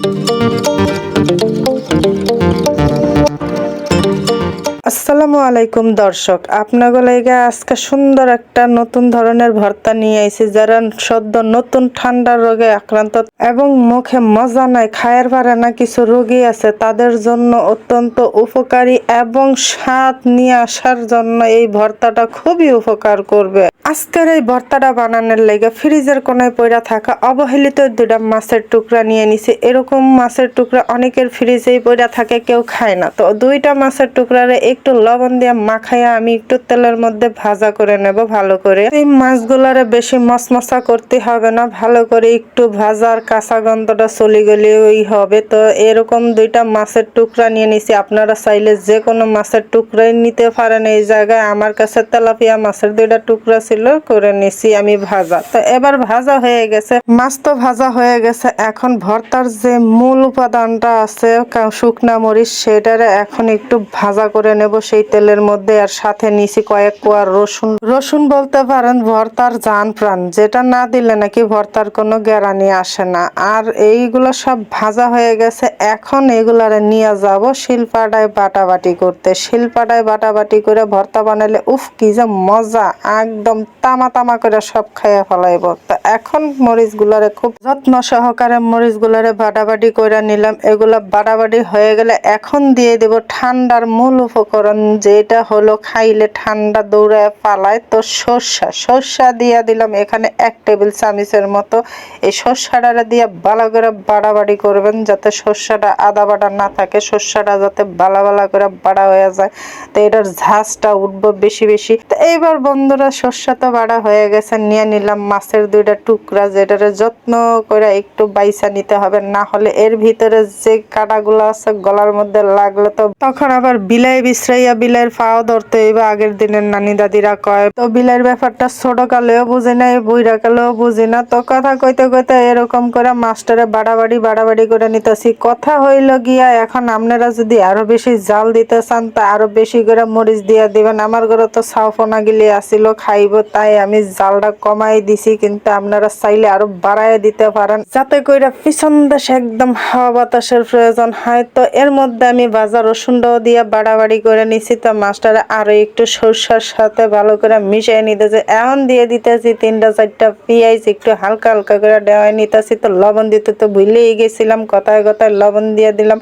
Thank you. আসসালামু আলাইকুম দর্শক। আপনাদের লাগে আজকে সুন্দর একটা নতুন ধরনের ভর্তা নিয়ে আইছি, যারা সদ্য নতুন ঠান্ডা রোগে আক্রান্ত এবং মুখে মজা নাই, খায়ের পারে না কিছু রোগী আছে, তাদের জন্য অত্যন্ত উপকারী এবং স্বাদ নিয়ে আসার জন্য এই ভর্তাটা খুবই উপকার করবে। আজকের এই ভর্তাটা বানানোর লেগে ফ্রিজের কোনায় পড়া থাকা অবহেলিত দুটা মাছের টুকরা নিয়ে নিছি। এরকম মাছের টুকরা অনেকের ফ্রিজেই পড়া থাকে, কেউ খায় না। তো দুইটা মাছের টুকরারে একটু লবণ দিয়ে মাখাইয়া আমি একটু তেলের মধ্যে ভাজা করে নেব ভালো করে। এই মাছগুলারে বেশি মশমশা করতে হবে না, ভালো করে একটু ভাজার কাঁচা গন্ধটা চলে গেলে ওই হবে। তো এরকম দুইটা মাছের টুকরা নিয়ে নিছি, আপনারা চাইলে যে কোনো মাছের টুকরাই নিতে পারেন। এই জায়গায় আমার কাছে তেলাপিয়া মাছের দুইটা টুকরা ছিল, করে নিছি আমি ভাজা। তো এবার ভাজা হয়ে গেছে। মাছ তো ভাজা হয়ে গেছে, এখন ভর্তার যে মূল উপাদানটা আছে শুকনা মরিচ, সেটারে এখন একটু ভাজা করে নেব। সেই তেলের মধ্যে আর সাথে নিছি কয়েক কোয়া রসুন। রসুন বলতে পারেন ভর্তার জান প্রাণ, যেটা না দিলে নাকি ভর্তার কোনো গ্যারানি আসে না। আর এইগুলো সব ভাজা হয়ে গেছে, এখন এগুলারে নিয়ে যাব শিলপাটায় বাটাবাটি করতে। শিলপাটায় বাটাবাটি করে ভর্তা বানালে উফ, কি যে মজা, একদম তামা তামা করে সব খাইয়া ফেলাইব। তো এখন মরিচ গুলারে খুব যত্ন সহকারে মরিচ গুলারে বাটাবাটি করে নিলাম। এগুলা বাটাবাটি হয়ে গেলে এখন দিয়ে দেব ঠান্ডার মূল উপকরণ। যেটা হলো খাইলে ঠান্ডা দৌড়ায় পালায়, তো সর্ষা সর্ষা দিয়ে দিলাম। এখানে এক টেবিল চামিচের মতো। এই সর্ষাটা দিয়ে ভালো করে বাড়াবাড়ি করবেন যাতে সর্ষাটা আদা বাটা না থাকে, সর্ষাটা যাতে বালা বালা করে বাড়া হয়ে যায়। তো এটার ঝাঁজটা উঠবো বেশি বেশি। তো এইবার বন্ধুরা, সর্ষা তো বাড়া হয়ে গেছে, নিয়ে নিলাম মাছের দুইটা টুকরা, যেটারে যত্ন করে একটু বাইসা নিতে হবে। না হলে এর ভিতরে যে কাটাগুলো আছে, গলার মধ্যে লাগলে তো তখন আবার বিলাই বিশ্রাইয়া বিলাইয়ের পাও ধরতে হইবে। আগের দিনের নানি দাদিরা কয়, তো বিলাইয়ের ব্যাপারটা ছোট কালেও বুঝি না বুইরা কালেও বুঝি না। তো কথা কইতে কইতে এরকম করে মাস্টারে বাড়াবাড়ি বাড়াবাড়ি করে নিতেছি। কথা হইল গিয়া, এখন আপনারা যদি আরও বেশি জাল দিতে চান, তা আরও বেশি করে মরিচ দিয়া দিবেন। আমার ঘরে তো সাউফনা গিলি আসিল খাইব তাই আমি জালটা কমাই দিছি, কিন্তু আপনারা চাইলে আরও বাড়াই দিতে পারেন। যাতে কইরা পিছন দেশে একদম হাওয়া বাতাসের প্রয়োজন হয়। তো এর মধ্যে আমি বাজার রসুনটাও দিয়া বাড়াবাড়ি করে নিছি তো মাছটারে আরও একটু সরষার সাথে ভালো করে মিশিয়ে নিতেছে। এখন দিয়ে দিতেছি তিনটা, চারটা পেঁয়াজ একটু হালকা হালকা করে দেওয়াই নিতেছি। তো লবণ দিতে তো ভুলেই গেছিলাম, কথায় কথায় লবণ দিয়ে দিলাম।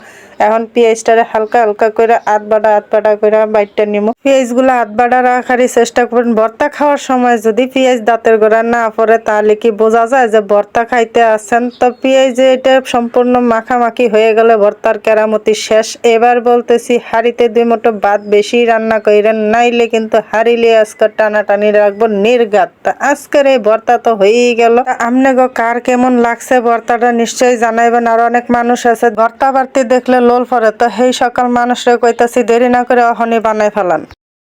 এখন পেঁয়াজটারে হালকা হালকা করে আধ বাটা আধ বাটা করে বাইটটা নিমু। পেঁয়াজগুলো আধ বাটা রাখারই চেষ্টা করবেন ভর্তা খাওয়ার সময় যদি পেঁয়াজ দাঁতের গোড়া না পড়ে, তাহলে কি বোঝা যায় যে ভর্তা খাইতে আসছেন তো পেঁয়াজ এটা সম্পূর্ণ মাখামাখি হয়ে গেলে। ভর্তার কেরামতি শেষ। এবার বলতেছি, হাড়িতে দুই মুঠো ভাত বেশি রান্না কইরেন, নাইলে কিন্তু হারিলে আজকে টানাটানি রাখব নির্গাত আজকের এই ভর্তা তো হয়েই গেল। আমনে গো কার কেমন লাগছে? ভর্তাটা নিশ্চয়ই জানাইবেন। আর অনেক মানুষ আছে। ভর্তা বাড়তি দেখলে লোল পরে তো সেই সকাল মানুষরা কইতাছি দেরি না করে অহনি বানাই ফেলান।